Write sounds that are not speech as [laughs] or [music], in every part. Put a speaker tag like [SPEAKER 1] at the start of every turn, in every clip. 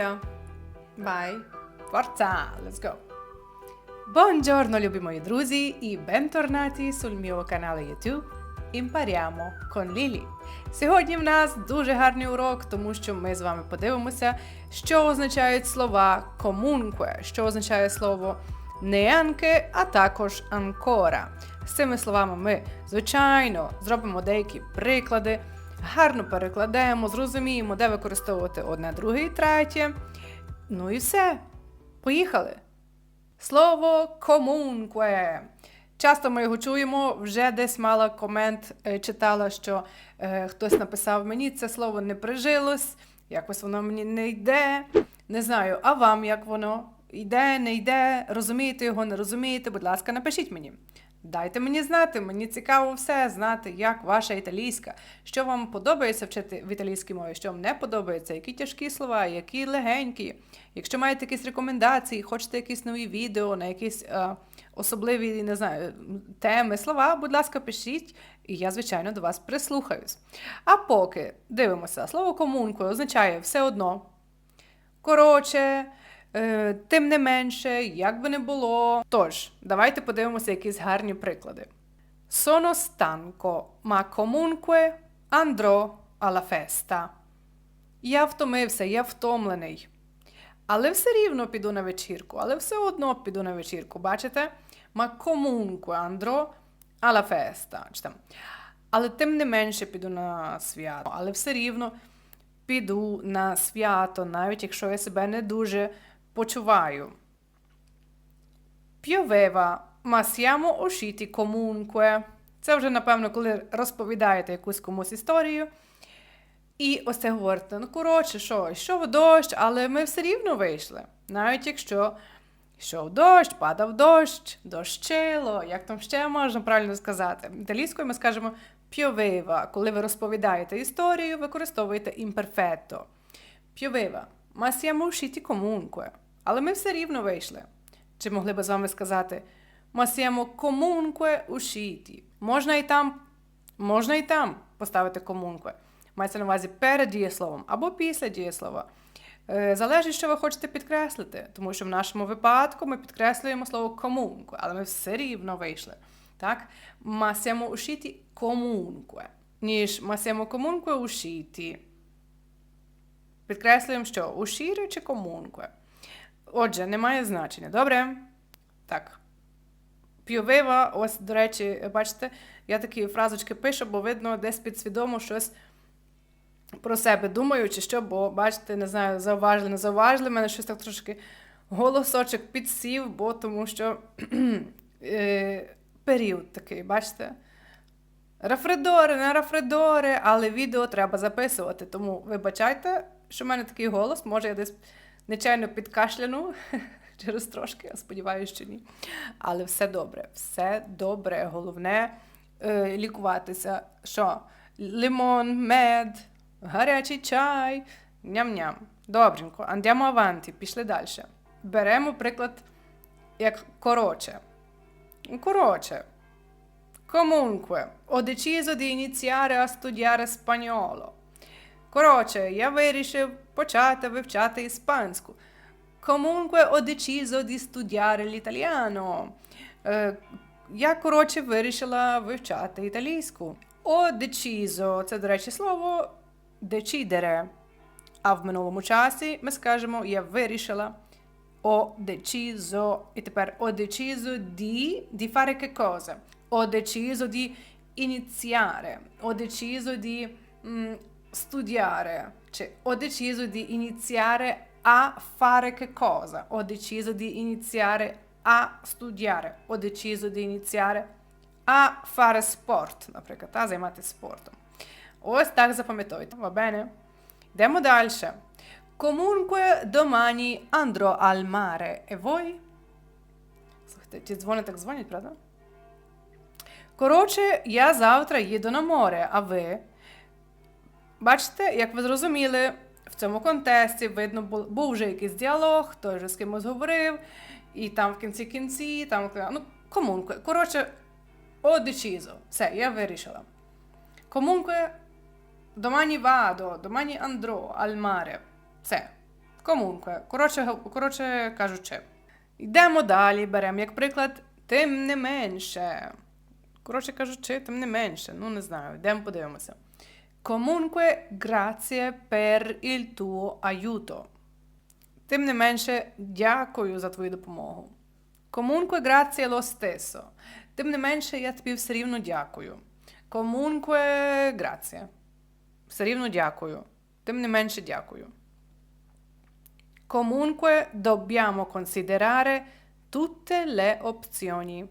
[SPEAKER 1] Подивимося. Bye. Forza, let's go. Buongiorno, любі мої друзі, і bentornati sul mio canale YouTube Impariamo con Lily. Сьогодні в нас дуже гарний урок, тому що ми з вами подивимося, що означають слова comunque, що означає слово neanche, а також ancora. З цими словами ми, звичайно, зробимо деякі приклади, гарно перекладаємо, зрозуміємо, де використовувати одне, друге і третє. Ну і все. Поїхали! Слово comunque. Часто ми його чуємо, вже десь мала комент, е, читала, що е, хтось написав мені це слово не прижилось, якось воно мені не йде. Не знаю, а вам як воно йде, не йде, розумієте його, не розумієте, будь ласка, напишіть мені. Дайте мені знати, мені цікаво все знати, як ваша італійська, що вам подобається вчити в італійській мові, що вам не подобається, які тяжкі слова, які легенькі. Якщо маєте якісь рекомендації, хочете якісь нові відео на якісь е, особливі не знаю, теми, слова, будь ласка, пишіть, і я, звичайно, до вас прислухаюсь. А поки дивимося, слово комункою означає все одно. Коротше, е, тим не менше, як би не було. Тож, давайте подивимося якісь гарні приклади. Sono stanco, ma comunque andrò alla festa. Я втомився, я втомлений. Але все рівно піду на вечірку, але все одно піду на вечірку, бачите? Ma comunque andrò alla festa. Чи. Але тим не менше піду на свято, але все рівно піду на свято, навіть якщо я себе не дуже почуваю. Pioveva, ma siamo usciti comunque. Це вже, напевно, коли розповідаєте якусь комусь історію. І ось це говорите, ну коротше, що, йшов дощ, але ми все рівно вийшли. Навіть якщо йшов дощ, падав дощ, дощило, як там ще можна правильно сказати. Італійською ми скажемо pioveva. Коли ви розповідаєте історію, використовуєте імперфетто. Pioveva. Ma siamo usciti comunque. Але ми все рівно вийшли. Чи могли би з вами сказати siamo comunque usciti. Можна і там, можна і там поставити comunque. Мається на увазі перед дієсловом або після дієслова. Е, Залежить, що ви хочете підкреслити, тому що в нашому випадку ми підкреслюємо слово comunque, але ми все рівно вийшли. Так? Siamo usciti comunque, ніж siamo comunque usciti. Підкреслюємо, що uscire чи comunque. Отже, немає значення. Добре? Так. П'ювива, ось, до речі, бачите, я такі фразочки пишу, бо видно, десь підсвідомо щось про себе думаю, чи що, бо, бачите, не знаю, зауважили, не зауважили, в мене щось так трошки голосочок підсів, бо тому що [clears throat] е, період такий, бачите? Рафредори, не рафредори, але відео треба записувати. Тому вибачайте, що в мене такий голос, може я десь нечайно підкашляну [laughs] через трошки, я сподіваюся, що ні. Але все добре, все добре. Головне е, лікуватися. Що? Лимон, мед, гарячий чай, ням-ням. Добренько, andiamo avanti, пішли далі. Беремо приклад як короче. Короче. Comunque, ho deciso di iniziare a. Коротше, я вирішив почати вивчати іспанську. Comunque ho deciso di studiare l'italiano. Е, я, коротше, вирішила вивчати італійську. Ho deciso – це, до речі, слово decidere. А в минулому часі ми скажемо я вирішила. Ho deciso. І тепер ho deciso di, di fare che cosa? Ho deciso di iniziare. Ho deciso di studiare. Cioè, ho deciso di iniziare a fare che cosa? Ho deciso di iniziare a studiare. Ho deciso di iniziare a fare sport, наприклад, а займатися спортом. Ось так запам'ятовуйте, va bene? Йдемо далі. Comunque domani andrò al mare. E voi? Слухайте, ті дзвони так дзвонять, правда? Коротше, я завтра їду на море, а ви? Бачите, як ви зрозуміли, в цьому контексті видно, був вже якийсь діалог, хтось вже з кимось говорив, і там в кінці кінці, там, ну, комунque. Коротше, ho. Все, я вирішила. Comunque, domani vado, domani andrò al mare. Все. Comunque, коротше, коротше кажучи. Йдемо далі, беремо як приклад, тим не менше. Коротше кажучи, тим не менше. Ну, не знаю, йдемо подивимося. Comunque, grazie per il tuo aiuto. Тим не менше, дякую за твою допомогу. Comunque, grazie lo stesso. Тим не менше, я тобі все рівно дякую. Comunque, grazie. Все рівно дякую. Тим не менше, дякую. Comunque, dobbiamo considerare tutte le opzioni.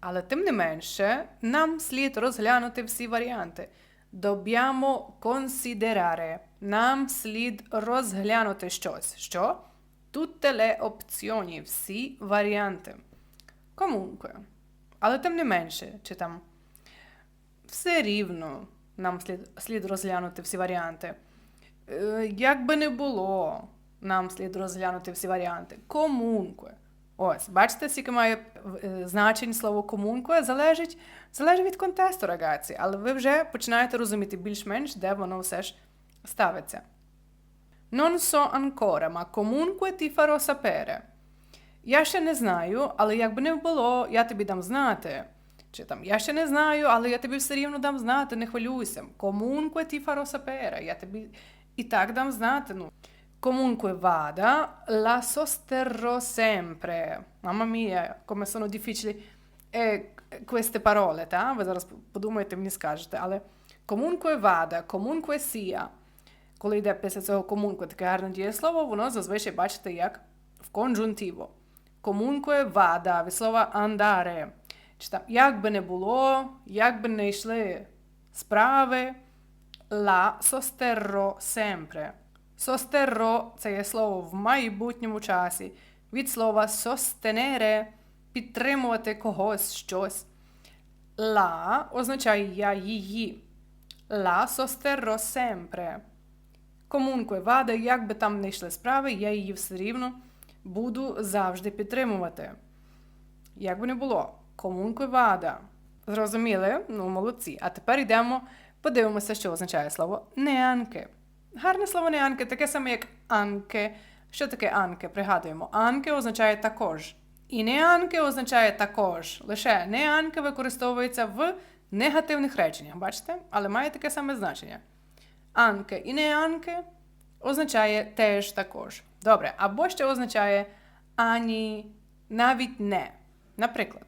[SPEAKER 1] Але тим не менше, нам слід розглянути всі варіанти. Dobbiamo considerare. Нам слід розглянути щось. Що? Tutte le opzioni, всі варіанти. Comunque. Але тим не менше, чи там все рівно нам слід, слід розглянути всі варіанти. Е, Як би не було, нам слід розглянути всі варіанти. Комункве. Ось, бачите, скільки має е, значень слово комункве, залежить, залежить від контексту, рагаці, але ви вже починаєте розуміти більш-менш, де воно все ж ставиться. Non so ancora, ma comunque ti farò sapere. Я ще не знаю, але як би не було, я тобі дам знати. Чи там я ще не знаю, але я тобі все рівно дам знати, не хвилюйся. Comunque ti farò sapere. Я тобі і так дам знати. Ну. Comunque vada, la sosterrò sempre. Mamma mia, come sono difficili eh, queste parole, та? Ви зараз подумаєте, мені скажете, але comunque vada, comunque sia. Коли йде після цього comunque таке гарне дієслово, воно зазвичай бачите як в конджунтиво. Comunque vada, від слова andare. Чи там, як би не було, як би не йшли справи, la sosterrò sempre. Sosterrò – це є слово в майбутньому часі. Від слова sostenere – підтримувати когось, щось. La означає я її. La sosterrò sempre. Comunque vada, як би там не йшли справи, я її все рівно буду завжди підтримувати. Як би не було, comunque vada. Зрозуміли? Ну, молодці. А тепер йдемо, подивимося, що означає слово неанке. Гарне слово неанке, таке саме, як анке. Що таке анке? Пригадуємо. Анке означає також. І неанке означає також. Лише неанке використовується в негативних реченнях, бачите? Але має таке саме значення. Анке і неанке означає теж також. Добре, або ще означає ані, навіть не. Наприклад,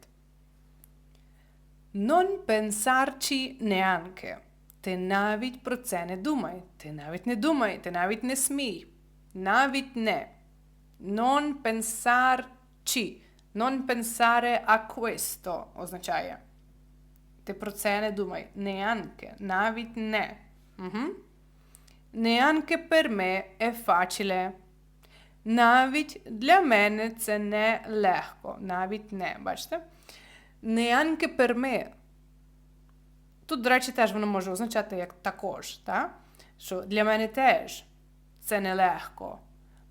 [SPEAKER 1] non pensarci neanche. Ти навіть про це не думай. Ти навіть не думай, ти навіть не смій. Навіть не. Non pensarci. Non pensare a questo означає. Ти про це не думай. Neanche. Навіть не. Угу. Neanche per me è facile. Навіть для мене це не легко. Навіть не. Бачите? Neanche per me. Тут, до речі, теж воно може означати як також, так? що для мене теж це нелегко.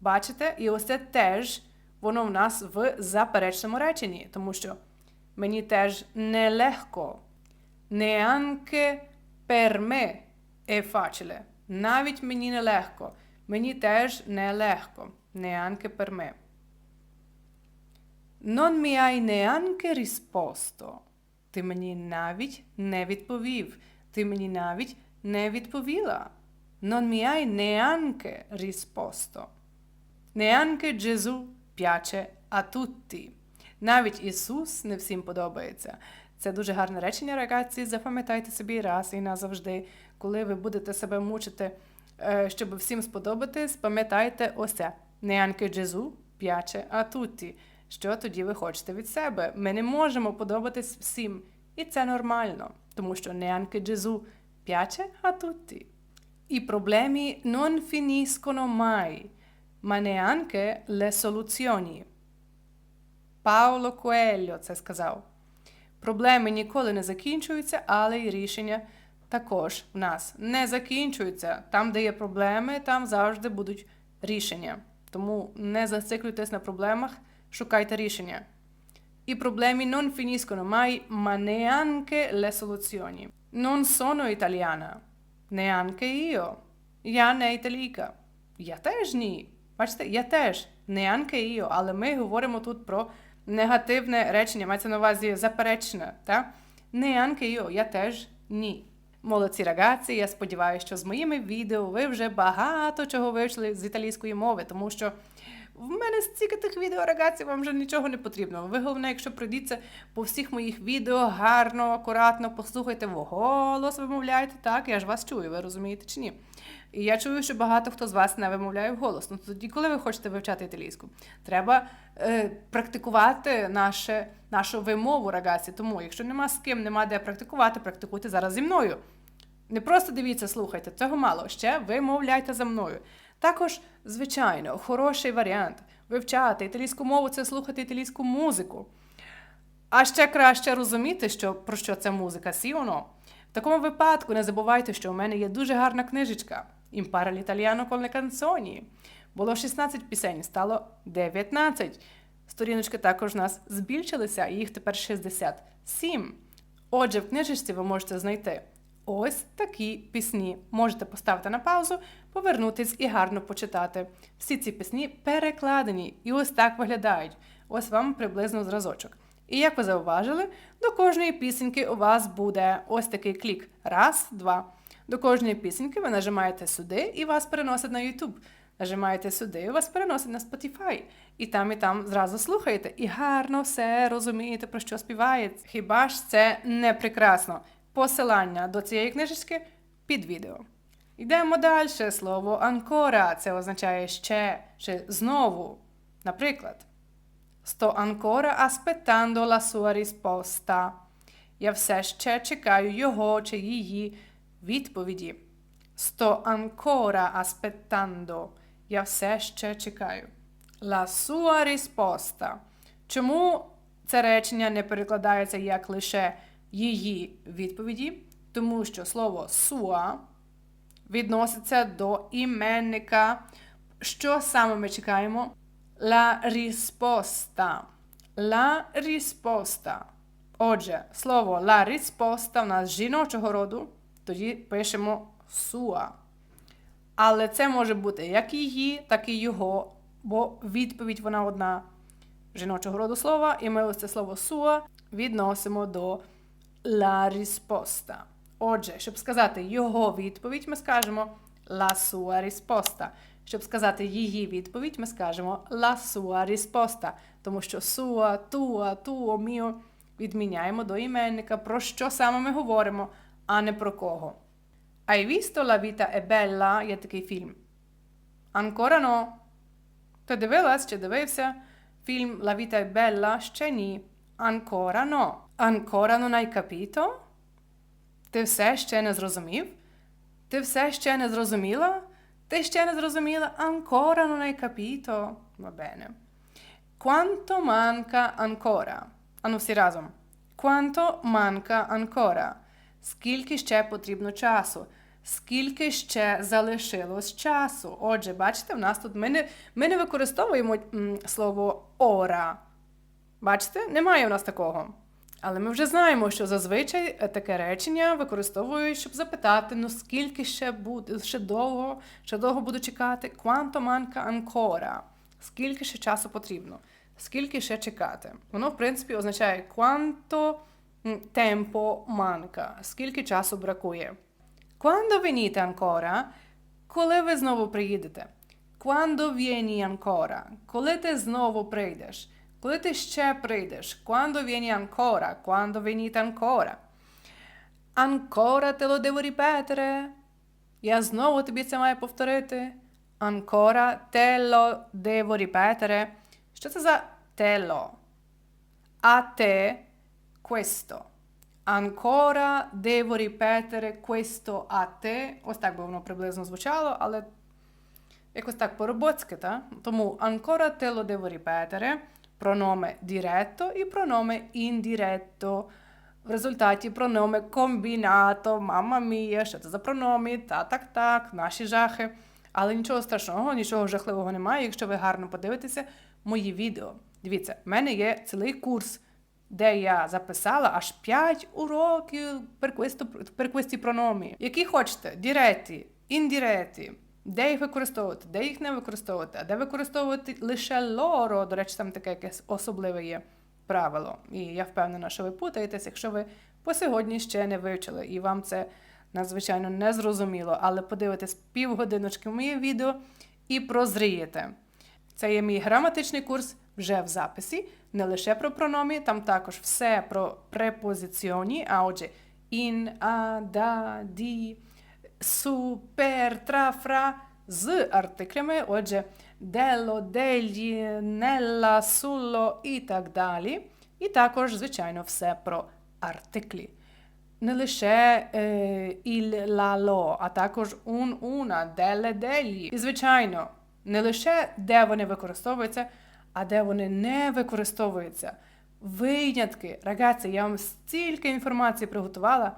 [SPEAKER 1] Бачите? І ось це теж воно в нас в заперечному реченні, тому що мені теж нелегко. Neanche per me è facile. Навіть мені нелегко. Мені теж нелегко. Neanche per me. Non mi hai neanche risposto. Ти мені навіть не відповів. Ти мені навіть не відповіла. Non mi hai neanche risposto. Neanche Gesù piace a tutti. Навіть Ісус не всім подобається. Це дуже гарне речення, рагazzi. Запам'ятайте собі раз і назавжди. Коли ви будете себе мучити, е, щоб всім сподобатись, пам'ятайте ось це. Neanche Gesù piace a tutti. Що тоді ви хочете від себе? Ми не можемо подобатись всім. І це нормально, тому що neanche Gesù piace a tutti. I problemi non finiscono mai, ma neanche le soluzioni. Пауло Коельо це сказав. Проблеми ніколи не закінчуються, але й рішення також в нас не закінчуються. Там, де є проблеми, там завжди будуть рішення. Тому не зациклюйтесь на проблемах, шукайте рішення. I problemi non finiscono mai, ma neanche le soluzioni. Non sono italiana. Neanche io. Я не італійка. Я теж ні. Бачите, я теж не анке іо, але ми говоримо тут про негативне речення, мається на увазі заперечне. Та? Не анке іо, я теж ні. Молодці рагації, я сподіваюся, що з моїми відео ви вже багато чого вивчили з італійської мови, тому що в мене стільки тих відео рагації, вам вже нічого не потрібно. Ви головне, якщо пройдіться по всіх моїх відео гарно, акуратно, послухайте вголос, вимовляйте, так, я ж вас чую, ви розумієте чи ні? І я чую, що багато хто з вас не вимовляє вголос. Ну тоді, коли ви хочете вивчати італійську, треба е, практикувати наше, нашу вимову рагаці. Тому, якщо нема з ким, нема де практикувати, практикуйте зараз зі мною. Не просто дивіться, слухайте, цього мало. Ще вимовляйте за мною. Також, звичайно, хороший варіант вивчати італійську мову це слухати італійську музику. А ще краще розуміти, що, про що ця музика сіоно. В такому випадку не забувайте, що у мене є дуже гарна книжечка Імпара l'italiano con le. Було 16 пісень, стало 19. Сторіночки також у нас збільшилися, і їх тепер 67. Отже, в книжечці ви можете знайти ось такі пісні. Можете поставити на паузу, повернутись і гарно почитати. Всі ці пісні перекладені і ось так виглядають. Ось вам приблизно зразочок. І як ви зауважили, до кожної пісеньки у вас буде ось такий клік. Раз, два. До кожної пісеньки ви нажимаєте сюди і вас переносить на YouTube. Нажимаєте сюди, і вас переносить на Spotify. І там, і там зразу слухаєте, і гарно все розумієте, про що співає. Хіба ж це не прекрасно? Посилання до цієї книжечки під відео. Йдемо далі. Слово анкора. Це означає ще чи знову. Наприклад, Sto ancora aspettando la sua risposta. Я все ще чекаю його чи її відповіді. Sto ancora aspettando. Я все ще чекаю. La sua risposta. Чому це речення не перекладається як лише її відповіді? Тому що слово sua відноситься до іменника. Що саме ми чекаємо? La risposta. La risposta. Отже, слово la risposta у нас жіночого роду, тоді пишемо sua. Але це може бути як її, так і його, бо відповідь вона одна жіночого роду слова, і ми ось це слово sua відносимо до la risposta. Отже, щоб сказати його відповідь, ми скажемо la sua risposta. Щоб сказати її відповідь, ми скажемо la sua risposta, тому що sua, tua, tuo, mio відміняємо до іменника, про що саме ми говоримо, а не про кого. Hai visto La vita è bella? Є такий фільм. Ancora no. Ти дивилась чи дивився? Фільм La vita è bella? Ще ні. Ancora no. Ancora non hai capito? Ти все ще не зрозумів? Ти все ще не зрозуміла? Ти ще не зрозуміла? Ancora non hai capito? Va bene. Quanto manca ancora? Ану всі разом. Quanto manca ancora? Скільки ще потрібно часу? Скільки ще залишилось часу? Отже, бачите, в нас тут ми не, ми не використовуємо м, слово ора. Бачите, немає у нас такого. Але ми вже знаємо, що зазвичай е, таке речення використовують, щоб запитати, ну скільки ще буде, ще довго, ще довго буду чекати. Quanto manca ancora? Скільки ще часу потрібно? Скільки ще чекати? Воно, в принципі, означає quanto tempo manca, скільки часу бракує. Quando venite ancora? Коли ви знову приїдете? Quando vieni ancora? Коли ти знову прийдеш? Коли ти ще прийдеш? Quando vieni ancora? Quando venite ancora? Ancora te lo devo ripetere? Я знову тобі це маю повторити. Ancora te lo devo ripetere. Що це за te lo? A te questo. Ancora devo ripetere questo a te. Ось так би воно приблизно звучало, але якось так по-роботськи, так? Тому ancora te lo devo ripetere. Прономе diretto і прономе indiretto. В результаті прономе комбінато, мама мія, що це за прономі, та так так, наші жахи. Але нічого страшного, нічого жахливого немає, якщо ви гарно подивитеся мої відео. Дивіться, в мене є цілий курс, де я записала аж 5 уроків перквисті прономі. Які хочете: діреті, індіреті, Де їх використовувати, де їх не використовувати, а де використовувати лише лоро. До речі, там таке якесь особливе є правило. І я впевнена, що ви путаєтесь, якщо ви по сьогодні ще не вивчили, і вам це надзвичайно не зрозуміло, але подивитесь півгодиночки моє відео і прозрієте. Це є мій граматичний курс вже в записі, не лише про прономі, там також все про препозиціоні, а отже, in, a, da, di, tra, fra з артиклями, отже, дело, дельї, нелла, сулло і так далі. І також, звичайно, все про артиклі. Не лише il, la, lo, а також un, una, delle, degli. І, звичайно, не лише де вони використовуються, а де вони не використовуються. Винятки. Рагazzi, я вам стільки інформації приготувала,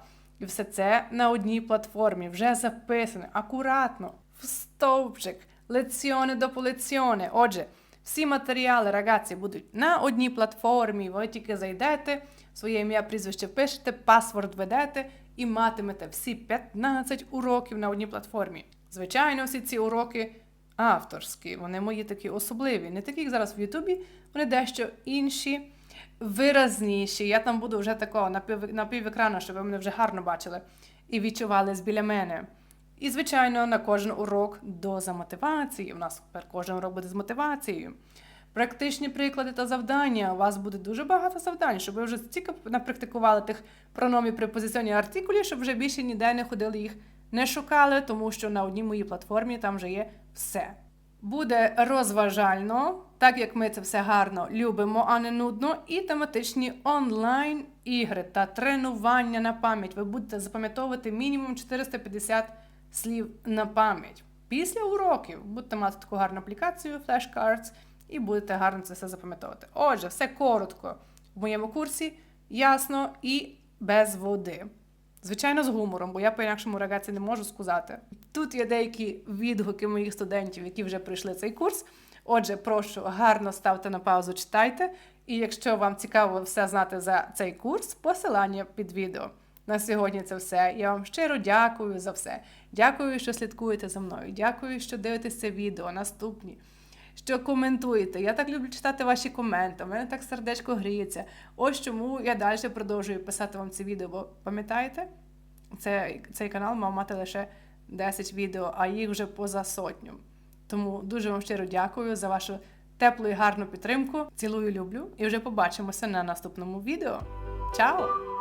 [SPEAKER 1] і все це на одній платформі вже записане, акуратно, в стовпчик, леціони до леціони. Отже, всі матеріали, рагazzi, будуть на одній платформі. Ви тільки зайдете, своє ім'я, прізвище пишете, паспорт ведете і матимете всі 15 уроків на одній платформі. Звичайно, всі ці уроки авторські, вони мої такі особливі. Не такі, як зараз в Ютубі, вони дещо інші, виразніші. Я там буду вже такого на пів, на пів екрану, щоб ви мене вже гарно бачили і відчувались біля мене. І, звичайно, на кожен урок доза мотивації. У нас тепер кожен урок буде з мотивацією. Практичні приклади та завдання. У вас буде дуже багато завдань, щоб ви вже стільки напрактикували тих прономів препозиціонні артикулі, щоб вже більше ніде не ходили їх, не шукали, тому що на одній моїй платформі там вже є все. Буде розважально, так як ми це все гарно любимо, а не нудно, і тематичні онлайн ігри та тренування на пам'ять. Ви будете запам'ятовувати мінімум 450 слів на пам'ять. Після уроків будете мати таку гарну аплікацію Flashcards і будете гарно це все запам'ятовувати. Отже, все коротко в моєму курсі, ясно і без води. Звичайно, з гумором, бо я по-інакшому регаці не можу сказати. Тут є деякі відгуки моїх студентів, які вже пройшли цей курс. Отже, прошу гарно ставте на паузу, читайте. І якщо вам цікаво все знати за цей курс, посилання під відео. На сьогодні це все. Я вам щиро дякую за все. Дякую, що слідкуєте за мною. Дякую, що дивитесь це відео. Наступні. Що коментуєте. Я так люблю читати ваші коменти. У мене так сердечко гріється. Ось чому я далі продовжую писати вам це відео. Бо пам'ятаєте, це, цей канал мав мати лише 10 відео, а їх вже поза сотню. Тому дуже вам щиро дякую за вашу теплу і гарну підтримку. Цілую, люблю і вже побачимося на наступному відео. Чао!